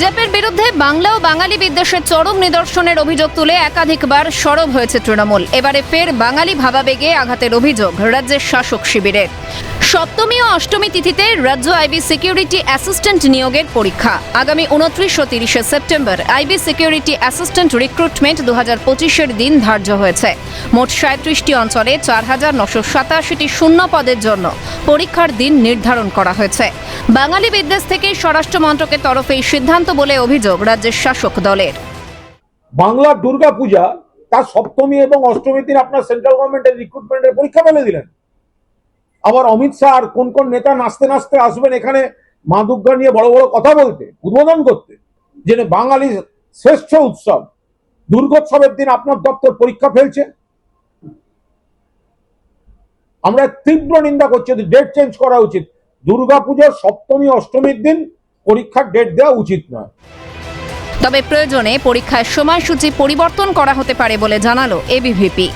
বিজেপির বিরুদ্ধে বাংলা ও বাঙালি বিদ্বেষের চরম নিদর্শনের অভিযোগ তুলে একাধিকবার সরব হয়েছে তৃণমূল। এবারে ফের বাঙালি ভাবাবেগে আঘাতের অভিযোগ রাজ্যের শাসক শিবিরের। সপ্তমী ও অষ্টমী তিথিতে রাজ্য আইবি সিকিউরিটি অ্যাসিস্ট্যান্ট নিয়োগের পরীক্ষা। আগামী উনত্রিশ ও তিরিশে September IB security assistant recruitment দু হাজার পঁচিশের দিন ধার্য হয়েছে। মোট সাঁত্রিশটি অঞ্চলে চার হাজার নশো সাতাশিটি শূন্য পদের জন্য পরীক্ষার দিন নির্ধারণ করা হয়েছে। বাঙালি বিদ্বেষ থেকে স্বরাষ্ট্র মন্ত্রকের তরফে এই সিদ্ধান্ত বলে অভিযোগ রাজ্যের শাসক দলের। বাংলার দুর্গা পূজা তার সপ্তমী এবং অষ্টমীর দিন আপনার সেন্ট্রাল গভর্নমেন্টের রিক্রুটমেন্টের পরীক্ষা ফেলে দিলেন। আবার অমিত শাহ আর কোন কোন নেতা নাচতে নাচতে আসবেন এখানে মা দুর্গা নিয়ে বড় বড় কথা বলতে, উদ্বোধন করতে, যে বাঙালির শ্রেষ্ঠ উৎসব। দুর্গোৎসবের দিন আপনার দপ্তর পরীক্ষা ফেলছে। আমরা তীব্র নিন্দা করছি ডেট চেঞ্জ করা উচিত। দুর্গাপুজোর সপ্তমী, অষ্টমীর দিন পরীক্ষার ডেট দেওয়া উচিত নয়। তবে প্রয়োজনে পরীক্ষার সময়সূচি পরিবর্তন করা হতে পারে বলে জানালো এবিভিপি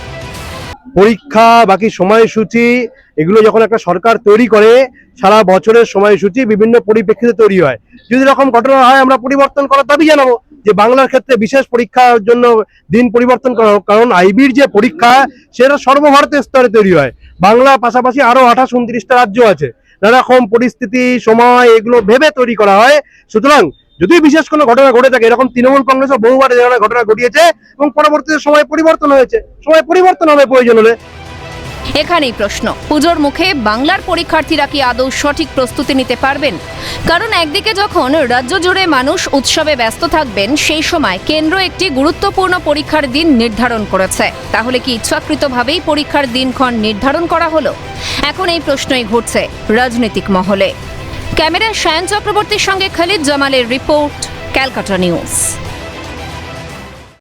পরীক্ষা, বাকি সময়সূচি, এগুলো যখন একটা সরকার তৈরি করে, সারা বছরের সময়সূচি বিভিন্ন পরিপ্রেক্ষিতে তৈরি হয়। যদি এরকম ঘটনা হয়, আমরা পরিবর্তন করার দাবি জানাব যে বাংলার ক্ষেত্রে বিশেষ পরীক্ষার জন্য দিন পরিবর্তন করা হোক। কারণ আইবির যে পরীক্ষা, সেটা সর্বভারতীয় স্তরে তৈরি হয়। বাংলার পাশাপাশি আরও আঠাশ, উনত্রিশটা রাজ্য আছে। নানা রকম পরিস্থিতি, সময়, এগুলো ভেবে তৈরি করা হয়। সুতরাং যদি বিশেষ কোনো ঘটনা ঘটে থাকে, এরকম তৃণমূল কংগ্রেসও বহুবার ধরনের ঘটনা ঘটিয়েছে এবং পরবর্তীতে সময় পরিবর্তন হয়েছে। সময় পরিবর্তন হবে প্রয়োজন হলে। এখানেই প্রশ্ন, পুজোর মুখে বাংলার পরীক্ষার্থীরা কি আদৌ সঠিক প্রস্তুতি নিতে পারবেন? কারণ একদিকে যখন রাজ্য জুড়ে মানুষ উৎসবে ব্যস্ত থাকবেন, সেই সময় কেন্দ্র একটি গুরুত্বপূর্ণ পরীক্ষার দিন নির্ধারণ করেছে। তাহলে কি ইচ্ছাকৃতভাবেই পরীক্ষার দিনক্ষণ নির্ধারণ করা হলো? এখন এই প্রশ্নই ঘটছে রাজনৈতিক মহলে। ক্যামেরায় সায়ন চক্রবর্তীর সঙ্গে খালিদ জামালের রিপোর্ট ক্যালকাটা নিউজ।